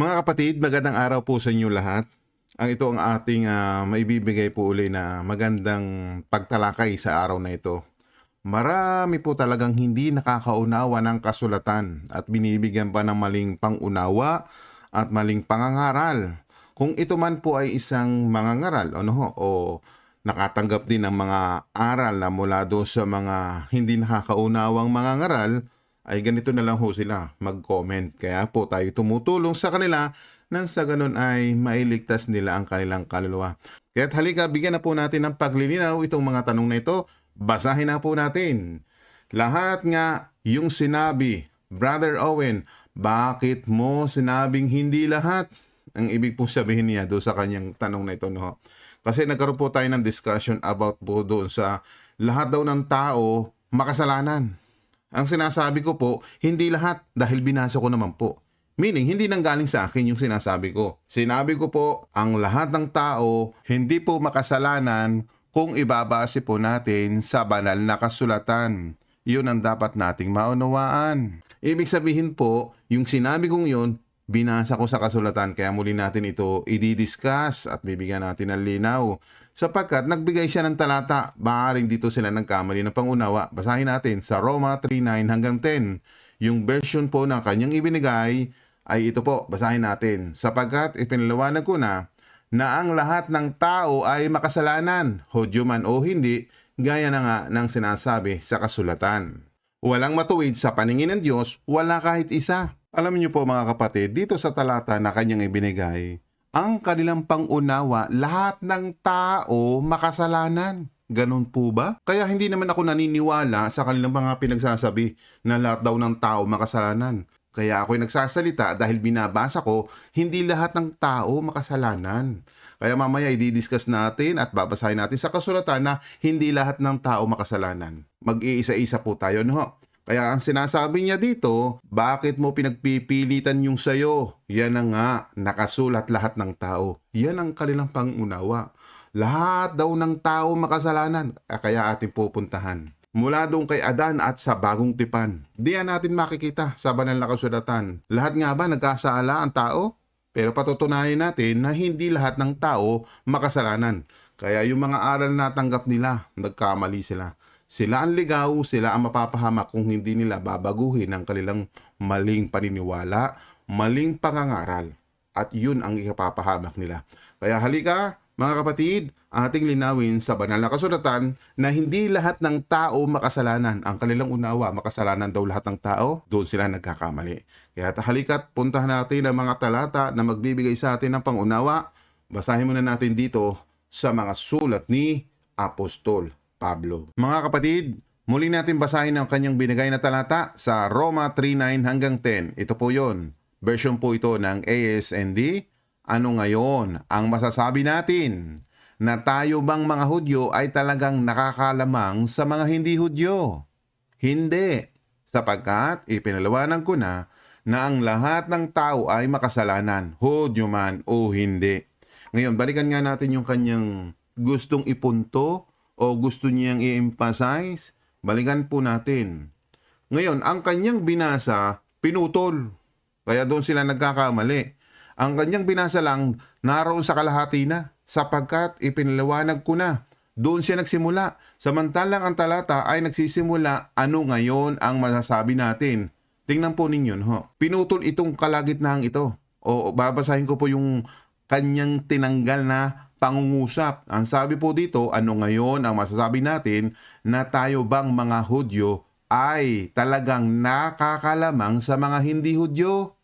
Mga kapatid, magandang araw po sa inyo lahat. Ang ito ang ating ah, maibibigay po uli na magandang pagtalakay sa araw na ito. Marami po talagang hindi nakakaunawa ng kasulatan at binibigyan pa ng maling pangunawa at maling pangangaral. Kung ito man po ay isang mangangaral ano o nakatanggap din ng mga aral na mula doon sa mga hindi nakakaunawang mangangaral, ay ganito na lang ho sila mag-comment. Kaya po tayo tumutulong sa kanila nang sa ganun ay mailigtas nila ang kanilang kaluluwa. Kaya halika, bigyan na po natin ng paglilinaw itong mga tanong na ito. Basahin na po natin. Lahat nga yung sinabi, Brother Owen, bakit mo sinabing hindi lahat? Ang ibig pong sabihin niya doon sa kanyang tanong na ito. No? Kasi nagkaroon po tayo ng discussion about po doon sa lahat daw ng tao makasalanan. Ang sinasabi ko po, hindi lahat dahil binasa ko naman po. Meaning, hindi nang galing sa akin yung sinasabi ko. Sinabi ko po, ang lahat ng tao hindi po makasalanan kung ibabase po natin sa banal na kasulatan. Yun ang dapat nating maunawaan. Ibig sabihin po, yung sinabi kong yun, binasa ko sa kasulatan kaya muli natin ito i-discuss at bibigyan natin ng linaw. Sapagkat nagbigay siya ng talata, maaaring dito sila nagkamali ng pangunawa. Basahin natin sa Roma 3.9 hanggang 10. Yung version po na kanyang ibinigay ay ito po, basahin natin. Sapagkat ipinalawanag ko na na ang lahat ng tao ay makasalanan, hodyo man o hindi, gaya na nga ng sinasabi sa kasulatan. Walang matuwid sa paningin ng Diyos, wala kahit isa. Alam niyo po mga kapatid, dito sa talata na kanyang ibinigay, ang kanilang pangunawa, lahat ng tao makasalanan. Ganun po ba? Kaya hindi naman ako naniniwala sa kanilang mga pinagsasabi na lahat daw ng tao makasalanan. Kaya ako'y nagsasalita dahil binabasa ko, hindi lahat ng tao makasalanan. Kaya mamaya i-discuss natin at babasahin natin sa kasulatan na hindi lahat ng tao makasalanan. Mag-iisa-isa po tayo, no? Kaya ang sinasabi niya dito, bakit mo pinagpipilitan yung sayo? Yan na nga, nakasulat lahat ng tao. Yan ang kanilang pangunawa. Lahat daw ng tao makasalanan, Ah, kaya ating pupuntahan. Mula doon kay Adan at sa bagong tipan. Diyan natin makikita sa banal na kasulatan. Lahat nga ba nagkasala ang tao? Pero patutunayan natin na hindi lahat ng tao makasalanan. Kaya yung mga aral na tanggap nila, nagkamali sila. Sila ang ligaw, sila ang mapapahamak kung hindi nila babaguhin ang kanilang maling paniniwala, maling pangangaral. At yun ang ikapapahamak nila. Kaya halika, mga kapatid, ating linawin sa banal na kasulatan na hindi lahat ng tao makasalanan. Ang kanilang unawa, makasalanan daw lahat ng tao, doon sila nagkakamali. Kaya halika't puntahan natin ang mga talata na magbibigay sa atin ng pangunawa. Basahin muna natin dito sa mga sulat ni Apostol Pablo. Mga kapatid, muli natin basahin ang kanyang binigay na talata sa Roma 3.9 hanggang 10. Ito po yon. Version po ito ng ASND. Ano ngayon ang masasabi natin? Na tayo bang mga Hudyo ay talagang nakakalamang sa mga hindi Hudyo? Hindi, sapagkat ipinalawanan ko na na ang lahat ng tao ay makasalanan, Hudyo man o hindi. Ngayon, balikan nga natin yung kanyang gustong ipunto o gusto niyang i-emphasize. Balikan po natin. Ngayon, ang kanyang binasa, pinutol. Kaya doon sila nagkakamali. Ang kanyang binasa lang, naroon sa kalahati na, sapagkat ipinalawanag ko na. Doon siya nagsimula. Samantalang ang talata ay nagsisimula, ano ngayon ang masasabi natin? Tingnan po ninyo, ho. Pinutol itong kalagitnaan ito. O babasahin ko po yung kanyang tinanggal na pangungusap. Ang sabi po dito, ano ngayon ang masasabi natin na tayo bang mga Hudyo ay talagang nakakalamang sa mga hindi Hudyo?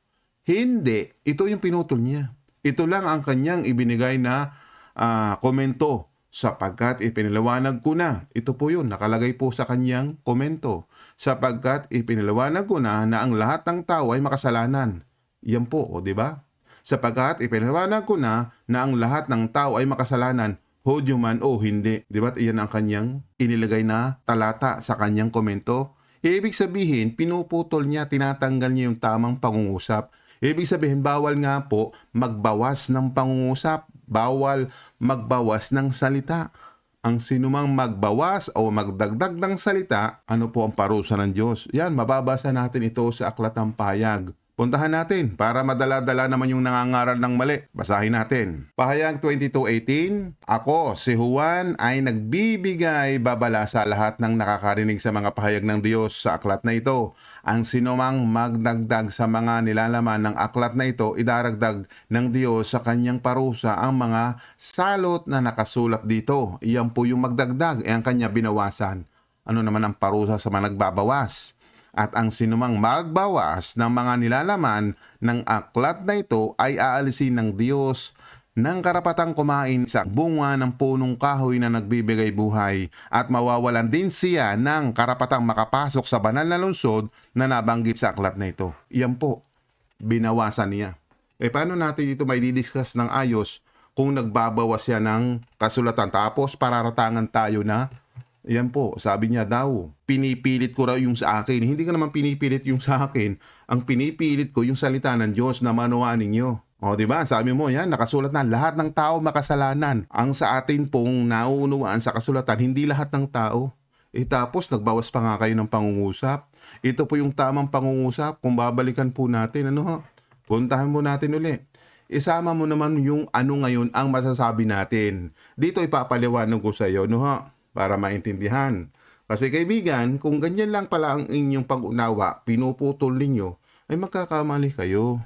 Hindi. Ito yung pinutol niya. Ito lang ang kanyang ibinigay na ah, komento sapagkat ipinalawanag ko na. Ito po yun, nakalagay po sa kanyang komento. Sapagkat ipinalawanag ko na na ang lahat ng tao ay makasalanan. Yan po, o ba? Sapagkat ipinalawanag ko na na ang lahat ng tao ay makasalanan, hodyo man o hindi. Di ba? Iyan ang kanyang inilagay na talata sa kanyang komento. Ibig sabihin, pinuputol niya, tinatanggal niya yung tamang pangungusap. Ibig sabihin, bawal nga po magbawas ng pangungusap. Bawal magbawas ng salita. Ang sinumang magbawas o magdagdag ng salita, ano po ang parusa ng Diyos? Yan, mababasa natin ito sa Aklat ng Payag. Puntahan natin para madala-dala naman yung nangangaral ng mali. Basahin natin. Pahayag 22.18 Ako, si Juan, ay nagbibigay babala sa lahat ng nakakarinig sa mga pahayag ng Diyos sa aklat na ito. Ang sinumang magdagdag sa mga nilalaman ng aklat na ito, idaragdag ng Diyos sa kanyang parusa ang mga salot na nakasulat dito. Iyan po yung magdagdag, e ang kanya binawasan. Ano naman ang parusa sa mga nagbabawas? At ang sinumang magbawas ng mga nilalaman ng aklat na ito ay aalisin ng Diyos ng karapatang kumain sa bunga ng punong kahoy na nagbibigay buhay at mawawalan din siya ng karapatang makapasok sa banal na lungsod na nabanggit sa aklat na ito. Iyan po, binawasan niya. Eh paano natin ito may didiscuss ng ayos kung nagbabawas siya ng kasulatan tapos pararatangan tayo na yan po, sabi niya daw, pinipilit ko raw yung sa akin. Hindi ka naman pinipilit yung sa akin. Ang pinipilit ko yung salita ng Diyos na manuwaan ninyo. O, di ba? Sabi mo yan, nakasulat na lahat ng tao makasalanan. Ang sa atin pong nauunawaan sa kasulatan, hindi lahat ng tao. Eh tapos nagbawas pa nga kayo ng pangungusap. Ito po yung tamang pangungusap. Kung babalikan po natin, ano ha? Puntahan mo natin uli. Isama mo naman yung ano ngayon ang masasabi natin. Dito ipapaliwanag ko sa iyo, no ha? Para maintindihan. Kasi kaibigan, kung ganyan lang pala ang inyong pag-unawa, pinuputol ninyo, ay magkakamali kayo.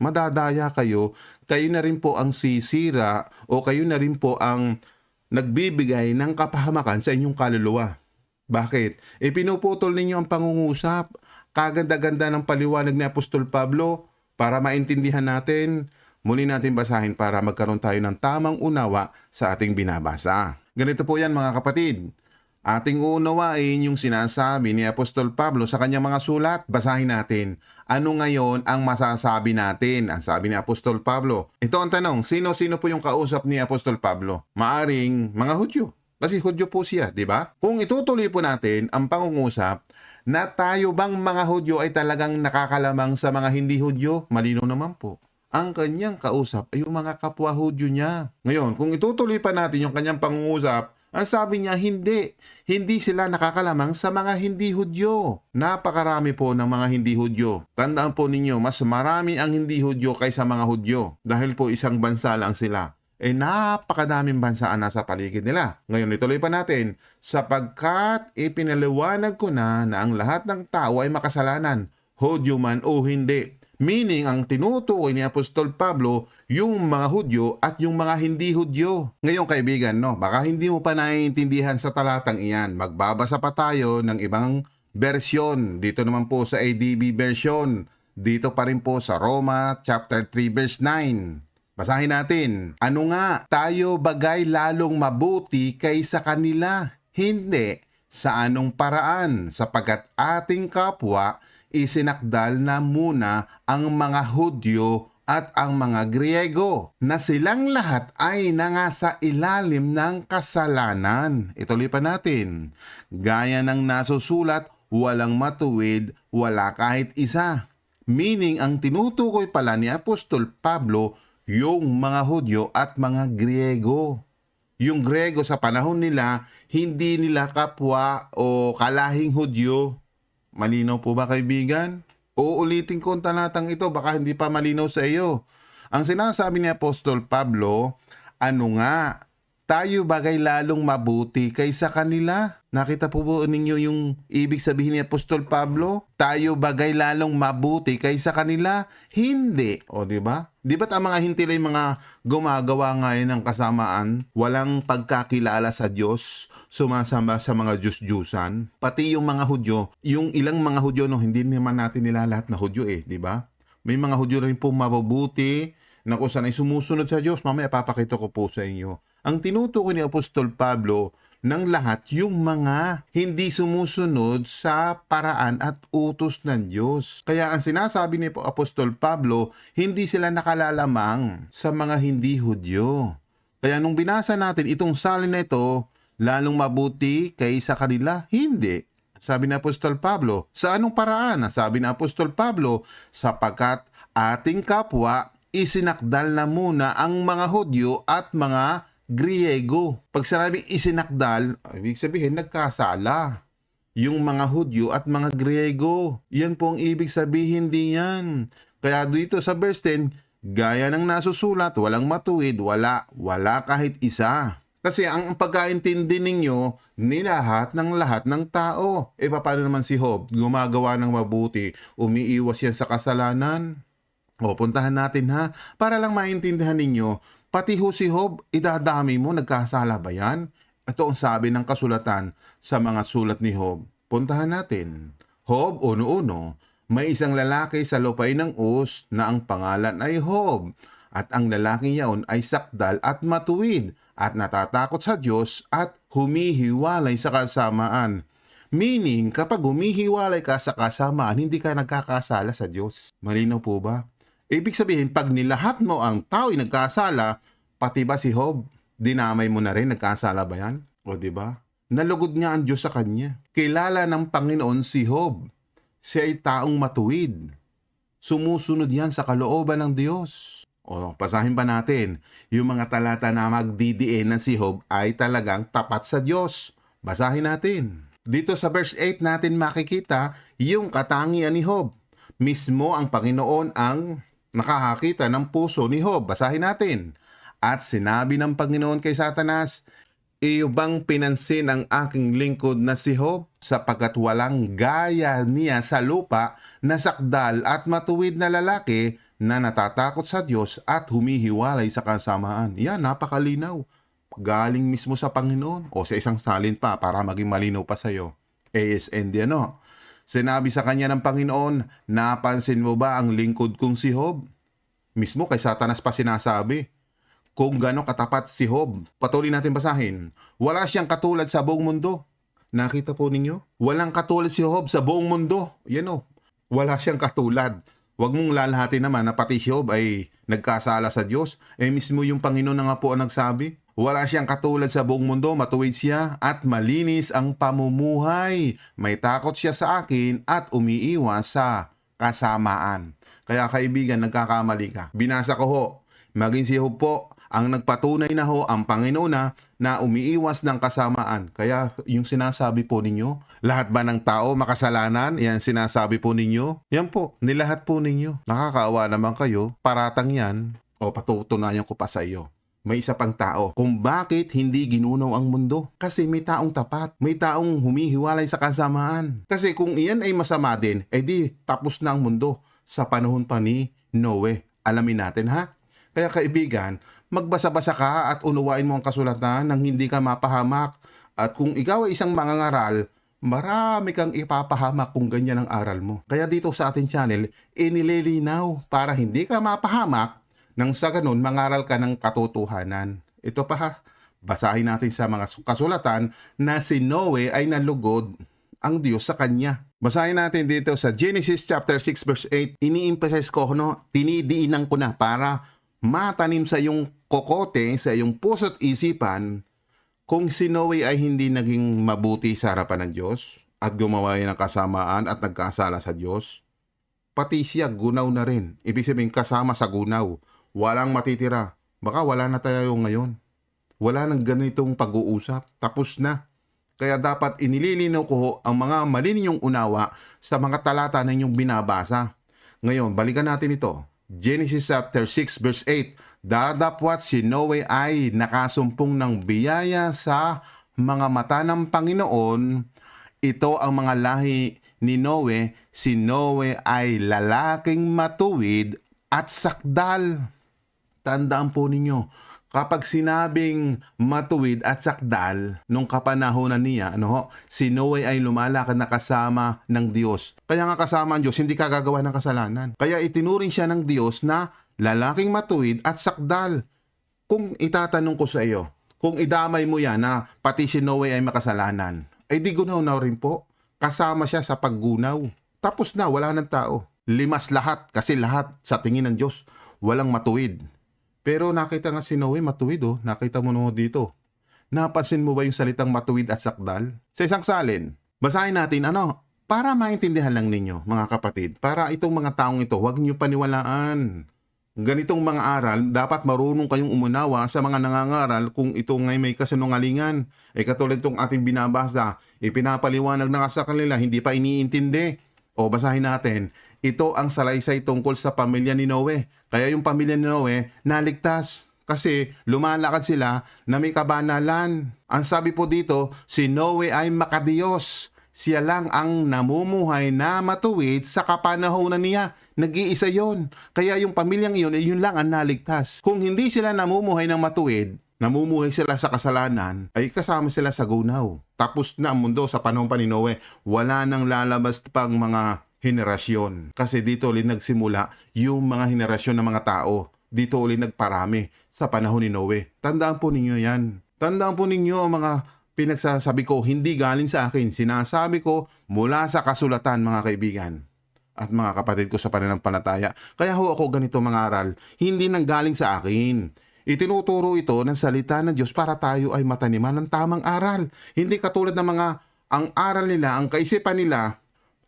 Madadaya kayo, kayo na rin po ang sisira o kayo na rin po ang nagbibigay ng kapahamakan sa inyong kaluluwa. Bakit? E pinuputol ninyo ang pangungusap. Kaganda-ganda ng paliwanag ni Apostol Pablo para maintindihan natin. Muli natin basahin para magkaroon tayo ng tamang unawa sa ating binabasa. Ganito po yan mga kapatid. Ating uunawain yung sinasabi ni Apostol Pablo sa kanyang mga sulat. Basahin natin. Ano ngayon ang masasabi natin? Ang sabi ni Apostol Pablo. Ito ang tanong, sino-sino po yung kausap ni Apostol Pablo? Maaring mga Hudyo. Kasi Hudyo po siya, di ba? Kung itutuloy po natin ang pangungusap na tayo bang mga Hudyo ay talagang nakakalamang sa mga hindi Hudyo, malino naman po ang kanyang kausap ay yung mga kapwa Hudyo niya. Ngayon, kung itutuloy pa natin yung kanyang pangungusap, ang sabi niya, hindi. Hindi sila nakakalamang sa mga hindi Hudyo. Napakarami po ng mga hindi Hudyo. Tandaan po ninyo, mas marami ang hindi Hudyo kaysa mga Hudyo. Dahil po isang bansa lang sila. Eh napakadaming bansa ang nasa paligid nila. Ngayon, ituloy pa natin. Sapagkat ipinaliwanag ko na na ang lahat ng tao ay makasalanan, Hudyo man o hindi. Meaning, ang tinutukoy ni Apostol Pablo, yung mga Hudyo at yung mga hindi Hudyo. Ngayon kaibigan, no, baka hindi mo pa naiintindihan sa talatang iyan. Magbabasa pa tayo ng ibang bersyon. Dito naman po sa ADB version. Dito pa rin po sa Roma chapter 3 verse 9. Basahin natin. Ano nga, tayo bagay lalong mabuti kaysa kanila? Hindi. Sa anong paraan? Sapagat ating kapwa isinakdal na muna ang mga Hudyo at ang mga Griego na silang lahat ay nangasa ilalim ng kasalanan. Ituloy pa natin. Gaya ng nasusulat, walang matuwid, wala kahit isa. Meaning, ang tinutukoy pala ni Apostol Pablo yung mga Hudyo at mga Griego. Yung Griego sa panahon nila, hindi nila kapwa o kalahing Hudyo Malinaw po ba kaibigan? Uulitin ko ang talatang ito, baka hindi pa malinaw sa iyo. Ang sinasabi ni Apostol Pablo, ano nga, tayo bagay lalong mabuti kaysa kanila. Nakita po po ninyo yung ibig sabihin ni Apostol Pablo? Tayo bagay lalong mabuti kaysa kanila? Hindi. O di ba? Di ba't ang mga hintila yung mga gumagawa ngayon ng kasamaan, walang pagkakilala sa Diyos, sumasama sa mga Diyos-Diyusan? Pati yung mga Hudyo, yung ilang mga Hudyo, no, hindi naman natin nila lahat na Hudyo eh, di ba? May mga Hudyo rin po mabubuti, na kung saan ay sumusunod sa Diyos, mamaya papakita ko po sa inyo. Ang tinutukoy ni Apostol Pablo ng lahat yung mga hindi sumusunod sa paraan at utos ng Diyos. Kaya ang sinasabi ni Apostol Pablo, hindi sila nakalalamang sa mga hindi Hudyo. Kaya nung binasa natin itong salin na ito, lalong mabuti kaysa kanila, hindi. Sabi ni Apostol Pablo, sa anong paraan? Sabi ni Apostol Pablo, sapagkat ating kapwa isinakdal na muna ang mga Hudyo at mga Griego. Pag sinabing isinakdal, ibig sabihin nagkasala. Yung mga Hudyo at mga Griego. Yan po ang ibig sabihin din yan. Kaya dito sa verse 10, gaya ng nasusulat, walang matuwid, wala, wala kahit isa. Kasi ang pagkaintindi ninyo, nilahat ng lahat ng tao. E paano naman si Job? Gumagawa ng mabuti, umiiwas yan sa kasalanan. O, puntahan natin ha, para lang maintindihan ninyo, pati ho si Job, idadami mo, nagkasala ba yan? Ito ang sabi ng kasulatan sa mga sulat ni Job. Puntahan natin. Job, uno-uno, may isang lalaki sa lupain ng Us na ang pangalan ay Job. At ang lalaking yaon ay sakdal at matuwid at natatakot sa Diyos at humihiwalay sa kasamaan. Meaning, kapag humihiwalay ka sa kasamaan, hindi ka nagkakasala sa Diyos. Malinaw po ba? Ibig sabihin, pag nilahat mo ang tao'y nagkasala, pati ba si Job, dinamay mo na rin, nagkasala ba yan? O di ba? Nalugod nga ang Diyos sa kanya. Kilala ng Panginoon si Job. Siya ay taong matuwid. Sumusunod yan sa kalooban ng Diyos. O, pasahin pa natin. Yung mga talata na magdidiin ng si Job ay talagang tapat sa Diyos. Basahin natin. Dito sa verse 8 natin makikita yung katangian ni Job. Mismo ang Panginoon ang nakakakita ng puso ni Job. Basahin natin. At sinabi ng Panginoon kay Satanas, Iyo bang pinansin ang aking lingkod na si Job sapagkat walang gaya niya sa lupa na sakdal at matuwid na lalaki na natatakot sa Diyos at humihiwalay sa kasamaan. Yan, napakalinaw. Galing mismo sa Panginoon o sa isang salin pa para maging malinaw pa sa'yo. ASN di ano. Sinabi sa kanya ng Panginoon, napansin mo ba ang lingkod kong si Job? Mismo kay Satanas pa sinasabi kung gaano katapat si Job. Patuloy natin basahin. Wala siyang katulad sa buong mundo. Nakita po ninyo? Walang katulad si Job sa buong mundo. Yan o. Wala siyang katulad. Huwag mong lalahatin naman na pati si Job ay nagkasala sa Diyos. Eh mismo yung Panginoon na nga po ang nagsabi. Wala siyang katulad sa buong mundo, matuwid siya at malinis ang pamumuhay. May takot siya sa akin at umiiwas sa kasamaan. Kaya kaibigan, nagkakamali ka. Binasa ko ho, maging si Job po ang nagpatunay na ho ang Panginoon na, na umiiwas ng kasamaan. Kaya yung sinasabi po ninyo, lahat ba ng tao makasalanan? Yan sinasabi po ninyo? Yan po, nilahat po ninyo. Nakakaawa naman kayo, paratang yan. O patutunayan ko pa sa iyo. May isa pang tao kung bakit hindi ginunaw ang mundo. Kasi may taong tapat, may taong humihiwalay sa kasamaan. Kasi kung iyan ay masama din, edi tapos na ang mundo sa panahon pa ni Noe. Alamin natin ha? Kaya kaibigan, magbasa-basa ka at unuwain mo ang kasulatan nang hindi ka mapahamak. At kung ikaw ay isang mangangaral, marami kang ipapahamak kung ganyan ang aral mo. Kaya dito sa ating channel, inililinaw para hindi ka mapahamak nang sa ganun mangaral ka ng katotohanan. Ito pa ha, basahin natin sa mga kasulatan na si Noe ay nalugod ang Diyos sa kanya. Basahin natin dito sa Genesis chapter 6 verse 8. Ini-emphasize ko, no, tinidiinan ko na para matanim sa iyong kokote, sa iyong puso't isipan, kung si Noe ay hindi naging mabuti sa harapan ng Diyos at gumawa ng kasamaan at nagkasala sa Diyos, pati siya gunaw na rin. Ibig sabihin kasama sa gunaw. Walang matitira. Baka wala na tayo ngayon. Wala nang ganitong pag-uusap. Tapos na. Kaya dapat inililinaw ko ang mga mali ninyong unawa sa mga talata na inyong binabasa. Ngayon, balikan natin ito. Genesis chapter 6 verse 8. Dadapwat si Noe ay nakasumpong ng biyaya sa mga mata ng Panginoon. Ito ang mga lahi ni Noe. Si Noe ay lalaking matuwid at sakdal. Tandaan po ninyo, kapag sinabing matuwid at sakdal, nung kapanahonan niya, ano ho, si Noe ay lumalakad na kasama ng Diyos. Kaya nga kasama ang Diyos, hindi ka gagawa ng kasalanan. Kaya itinuring siya ng Diyos na lalaking matuwid at sakdal. Kung itatanong ko sa iyo, kung idamay mo yan na pati si Noe ay makasalanan, ay di gunaw na rin po. Kasama siya sa paggunaw. Tapos na, wala ng tao. Limas lahat kasi lahat sa tingin ng Diyos walang matuwid. Pero nakita nga si Noe matuwid oh. Nakita mo no dito. Napansin mo ba yung salitang matuwid at sakdal? Sa isang salin, basahin natin ano, para maintindihan lang ninyo mga kapatid, para itong mga taong ito, huwag niyo paniwalaan. Ganitong mga aral, dapat marunong kayong umunawa sa mga nangangaral kung ito ngay may kasinungalingan. Eh katulad itong ating binabasa, ipinapaliwanag na nga sa kanila, hindi pa iniintindi. O basahin natin, ito ang salaysay tungkol sa pamilya ni Noe. Kaya yung pamilya ni Noe naligtas kasi lumalakad sila na may kabanalan. Ang sabi po dito, si Noe ay makadiyos. Siya lang ang namumuhay na matuwid sa kapanahonan niya. Nag-iisa yon. Kaya yung pamilyang yun, eh, yun lang ang naligtas. Kung hindi sila namumuhay ng matuwid, namumuhay sila sa kasalanan, ay kasama sila sa gunaw. Tapos na ang mundo sa panahon pa ni Noe. Wala nang lalabas pang mga henerasyon. Kasi dito ulit nagsimula yung mga henerasyon ng mga tao. Dito ulit nagparami sa panahon ni Noe. Tandaan po ninyo yan. Tandaan po ninyo ang mga pinagsasabi ko, hindi galing sa akin. Sinasabi ko mula sa kasulatan mga kaibigan at mga kapatid ko sa pananampalataya. Kaya ho ako ganito mga aral, hindi nang galing sa akin. Itinuturo ito ng salita ng Diyos para tayo ay mataniman ng tamang aral. Hindi katulad ng mga ang aral nila, ang kaisipan nila,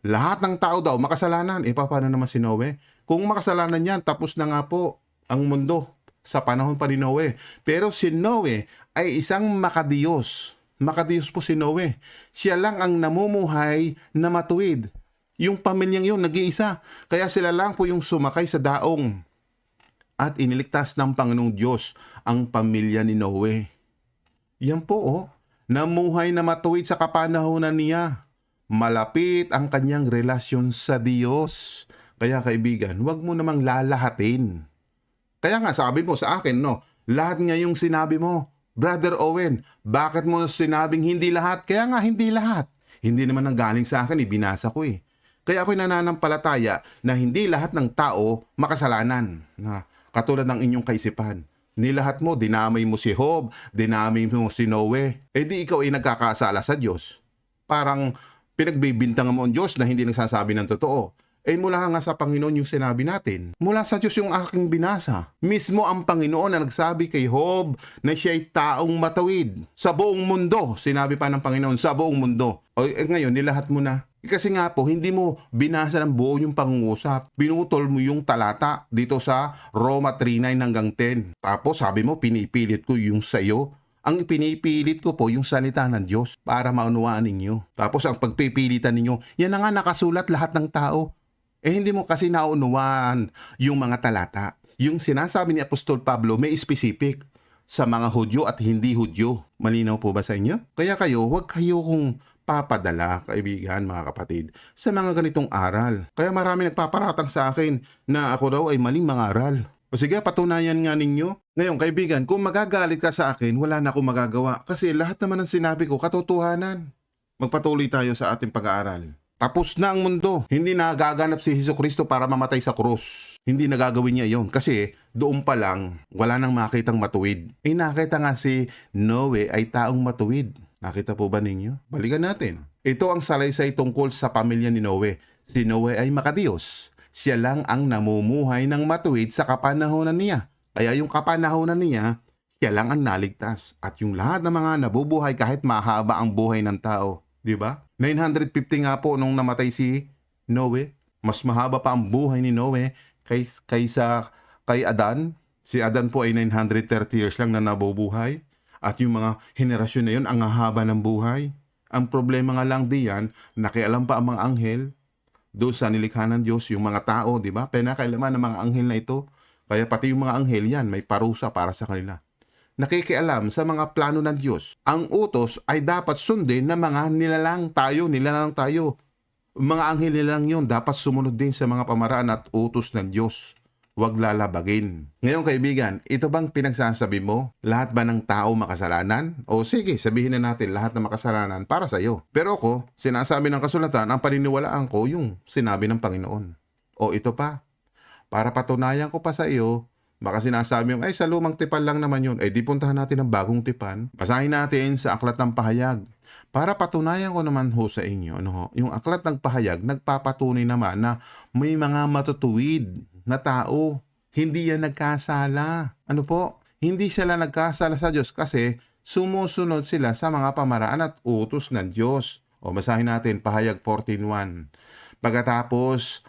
lahat ng tao daw makasalanan. E paano naman si Noe? Kung makasalanan yan, tapos na nga po ang mundo sa panahon pa ni Noe. Pero si Noe ay isang makadiyos. Makadiyos po si Noe. Siya lang ang namumuhay na matuwid. Yung pamilyang yun, nag-iisa. Kaya sila lang po yung sumakay sa daong. At iniligtas ng Panginoong Diyos ang pamilya ni Noe. Yan po oh, namuhay na matuwid sa kapanahonan niya. Malapit ang kanyang relasyon sa Diyos. Kaya kaibigan, huwag mo namang lalahatin. Kaya nga sabi mo sa akin, no, lahat nga yung sinabi mo. Brother Owen, bakit mo sinabing hindi lahat? Kaya nga hindi lahat. Hindi naman nang galing sa akin, ibinasa ko eh. Kaya ako'y nananampalataya na hindi lahat ng tao makasalanan. Na katulad ng inyong kaisipan. Nilahat mo, dinamay mo si Job, dinamay mo si Noe. Eh di ikaw ay nagkakasala sa Diyos. Parang pinagbibintangan mo ang Diyos na hindi nagsasabi ng totoo. Eh mula nga sa Panginoon yung sinabi natin. Mula sa Diyos yung aking binasa. Mismo ang Panginoon na nagsabi kay Job na siya ay taong matawid. Sa buong mundo, sinabi pa ng Panginoon, sa buong mundo. O eh, ngayon, nilahat mo na. Eh, Kasi nga po, hindi mo binasa ng buo yung pangungusap. Binutol mo yung talata dito sa Roma 3.9 hanggang 10. Tapos sabi mo, pinipilit ko yung sayo. Ang pinipilit ko po yung salita ng Diyos para maunawaan ninyo. Tapos ang pagpipilitan ninyo, yan na nga nakasulat lahat ng tao. Eh hindi mo kasi naunawaan yung mga talata. Yung sinasabi ni Apostol Pablo may specific sa mga Hudyo at hindi Hudyo. Malinaw po ba sa inyo? Kaya kayo, huwag kayo kung papadala, kaibigan, mga kapatid, sa mga ganitong aral. Kaya marami nagpaparatang sa akin na ako daw ay maling mangaral. O sige, patunayan nga ninyo. Ngayon, kaibigan, kung magagalit ka sa akin, wala na akong magagawa. Kasi lahat naman ng sinabi ko, katotohanan. Magpatuloy tayo sa ating pag-aaral. Tapos na ang mundo. Hindi na gaganap si Hesus Kristo para mamatay sa krus. Hindi na gagawin niya yon Kasi doon pa lang, wala nang makitang matuwid. Eh nakita nga si Noe ay taong matuwid. Nakita po ba ninyo? Balikan natin. Ito ang salaysay tungkol sa pamilya ni Noe. Si Noe ay makadiyos. Siya lang ang namumuhay ng matuwid sa kapanahonan niya. Kaya yung kapanahonan niya, siya lang ang naligtas. At yung lahat ng mga nabubuhay kahit mahaba ang buhay ng tao. Di ba? 950 nga po nung namatay si Noe. Mas mahaba pa ang buhay ni Noe kay, kaysa kay Adan. Si Adan po ay 930 years lang na nabubuhay. At yung mga henerasyon na yun, ang haba ng buhay. Ang problema nga lang diyan, nakialam pa ang mga anghel doon sa nilikha ng Diyos, yung mga tao, di ba? Pinakailaman ng mga anghel na ito. Kaya pati yung mga anghel yan, may parusa para sa kanila. Nakikialam sa mga plano ng Diyos. Ang utos ay dapat sundin ng mga nilalang tayo, nilalang tayo. Mga anghel nilalang yun, dapat sumunod din sa mga pamaraan at utos ng Diyos. Huwag lalabagin. Ngayon kaibigan, ito bang pinagsasabi mo? Lahat ba ng tao makasalanan? O sige, sabihin na natin lahat ng makasalanan para sa iyo. Pero ako, sinasabi ng kasulatan, ang paniniwalaan ko yung sinabi ng Panginoon. O ito pa, para patunayan ko pa sa iyo, baka sinasabi mo, ay sa lumang tipan lang naman yun. Eh di puntahan natin ang bagong tipan. Basahin natin sa Aklat ng Pahayag. Para patunayan ko naman ho sa inyo, ano ho, yung Aklat ng Pahayag, nagpapatunay naman na may mga matutuwid na tao. Hindi yan nagkasala. Ano po? Hindi sila nagkasala sa Diyos kasi sumusunod sila sa mga pamaraan at utos ng Diyos. O basahin natin, Pahayag 14.1. Pagkatapos,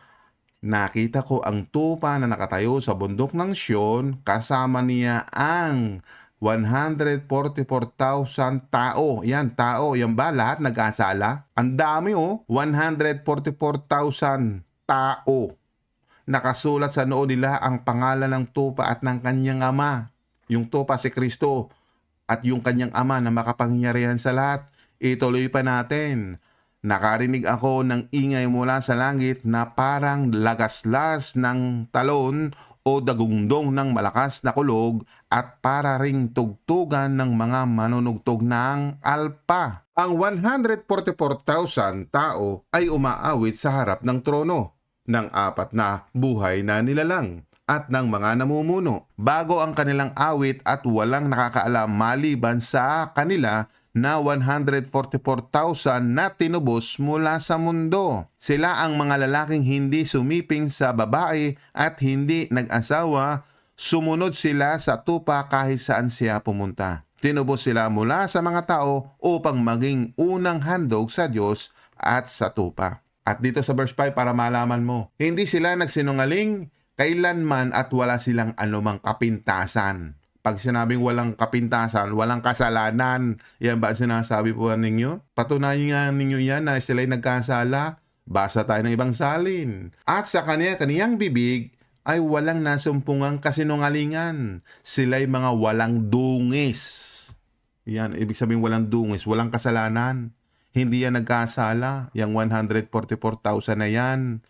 nakita ko ang tupa na nakatayo sa bundok ng Sion, kasama niya ang 144,000 tao. Yan, tao. Yan ba? Lahat nag-asala? Ang dami oh. 144,000 tao. Nakasulat sa noo nila ang pangalan ng tupa at ng kanyang ama. Yung tupa si Kristo at yung kanyang ama na makapangyarihan sa lahat. Ituloy pa natin. Nakarinig ako ng ingay mula sa langit na parang lagaslas ng talon o dagundong ng malakas na kulog at para ring tugtugan ng mga manunugtog ng alpa. Ang 144,000 tao ay umaawit sa harap ng trono ng apat na buhay na nilalang at ng mga namumuno bago ang kanilang awit at walang nakakaalam maliban sa kanila na 144,000 na tinubos mula sa mundo. Sila ang mga lalaking hindi sumiping sa babae at hindi nag-asawa, sumunod sila sa tupa kahit saan siya pumunta. Tinubos sila mula sa mga tao upang maging unang handog sa Diyos at sa tupa. At dito sa verse 5 para malaman mo, hindi sila nagsinungaling kailanman at wala silang anumang kapintasan. Pag sinabing walang kapintasan, walang kasalanan, yan ba sinasabi po ninyo? Patunayan nga ninyo yan na sila'y nagkasala. Basa tayo ng ibang salin. At sa kanya, kaniyang bibig ay walang nasumpungang kasinungalingan. Sila'y mga walang dungis. Yan, ibig sabihin walang dungis, walang kasalanan. Hindi yan nagkasala. Yang 144,000 na yan.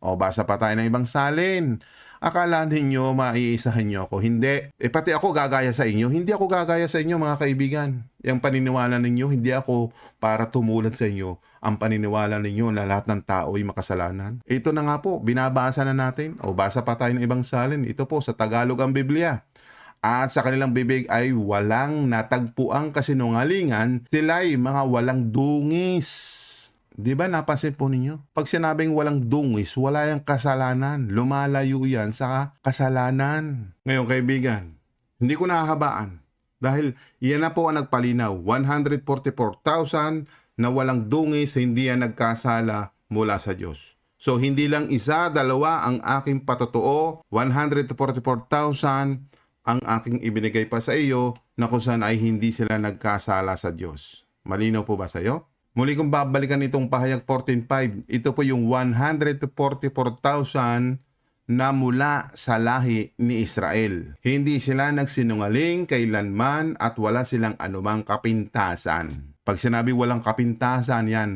O basa pa tayo ng ibang salin. Akala ninyo maiisahan nyo ako. Hindi. Eh pati ako gagaya sa inyo. Hindi ako gagaya sa inyo mga kaibigan. Yung paniniwala ninyo, hindi ako para tumulad sa inyo. Ang paniniwala ninyo na lahat ng tao ay makasalanan. Ito na nga po, binabasa na natin. O basa pa tayo ng ibang salin. Ito po, sa Tagalog ang Biblia. At sa kanilang bibig ay walang natagpuang kasinungalingan. Sila'y mga walang dungis. Di ba napansin po ninyo? Pag sinabing walang dungis, wala yung kasalanan. Lumalayo yan sa kasalanan. Ngayon kaibigan, hindi ko nahahabaan. Dahil yan na po ang nagpalinaw. 144,000 na walang dungis, hindi yan nagkasala mula sa Diyos. So hindi lang isa, dalawa ang aking patotoo. 144,000 ang aking ibinigay pa sa iyo na kung saan ay hindi sila nagkasala sa Diyos. Malinaw po ba sa iyo? Muli kong babalikan itong pahayag 14.5. Ito po yung 144,000 na mula sa lahi ni Israel. Hindi sila nagsinungaling kailanman at wala silang anumang kapintasan. Pag sinabi walang kapintasan yan,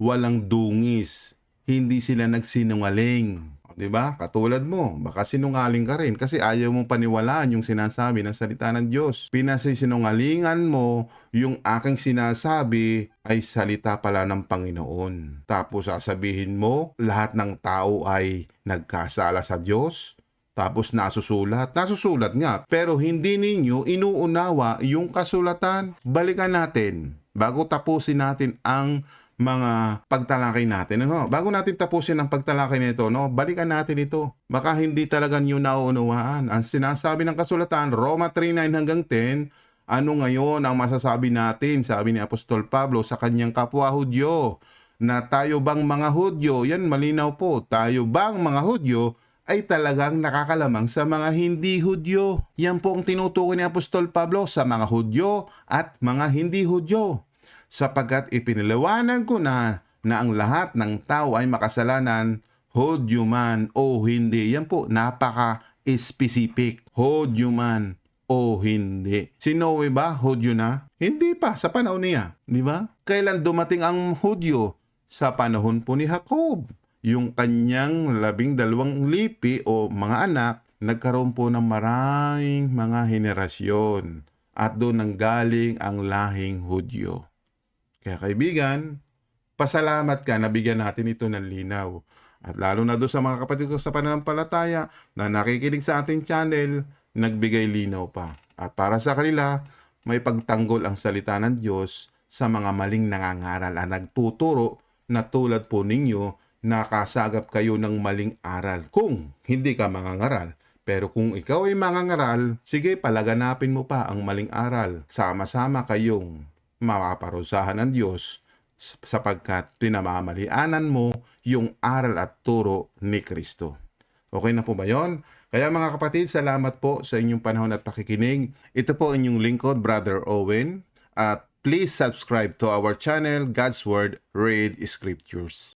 walang dungis. Hindi sila nagsinungaling. Di ba? Katulad mo, baka sinungaling ka rin kasi ayaw mong paniwalaan yung sinasabi ng salita ng Diyos. Pinasisinungalingan mo yung aking sinasabi ay salita pala ng Panginoon. Tapos sasabihin mo, lahat ng tao ay nagkasala sa Diyos. Tapos nasusulat. Nasusulat nga. Pero hindi ninyo inuunawa yung kasulatan. Balikan natin. Bago tapusin natin ang mga pagtalakay natin. Ano? Bago natin tapusin ang pagtalakay nito, no? balikan natin ito. Baka hindi talaga nyo nauunawaan. Ang sinasabi ng kasulatan, Roma 3.9 hanggang 10, ano ngayon ang masasabi natin, sabi ni Apostol Pablo sa kanyang kapwa Hudyo, na tayo bang mga Hudyo, yan malinaw po, tayo bang mga Hudyo, ay talagang nakakalamang sa mga hindi Hudyo. Yan po ang tinutukoy ni Apostol Pablo sa mga Hudyo at mga hindi Hudyo sapagkat ipiniliwanag ko na na ang lahat ng tao ay makasalanan, Hodyo man o hindi. Yan po, napaka-specific. Hodyo man o hindi. Si Noe ba, Hodyo na? Hindi pa, sa panahon niya. Di ba? Kailan dumating ang Hodyo? Sa panahon po ni Jacob. Yung kanyang labing dalawang lipi o mga anak, nagkaroon po ng maraming mga henerasyon. At doon nanggaling ang lahing Hudyo. Kaya kaibigan, pasalamat ka na bigyan natin ito ng linaw. At lalo na doon sa mga kapatid ko sa pananampalataya na nakikinig sa ating channel, nagbigay linaw pa. At para sa kanila, may pagtanggol ang salita ng Diyos sa mga maling nangangaral at nagtuturo na tulad po ninyo nakasagap kayo ng maling aral. Kung hindi ka mangangaral, pero kung ikaw ay mangangaral, sige palaganapin mo pa ang maling aral. Sama-sama kayong mapaparusahan ng Diyos sapagkat pinamamalianan mo yung aral at turo ni Kristo. Okay na po ba yon? Kaya mga kapatid, salamat po sa inyong panahon at pakikinig. Ito po inyong lingkod, Brother Owen. At please subscribe to our channel, God's Word, Read Scriptures.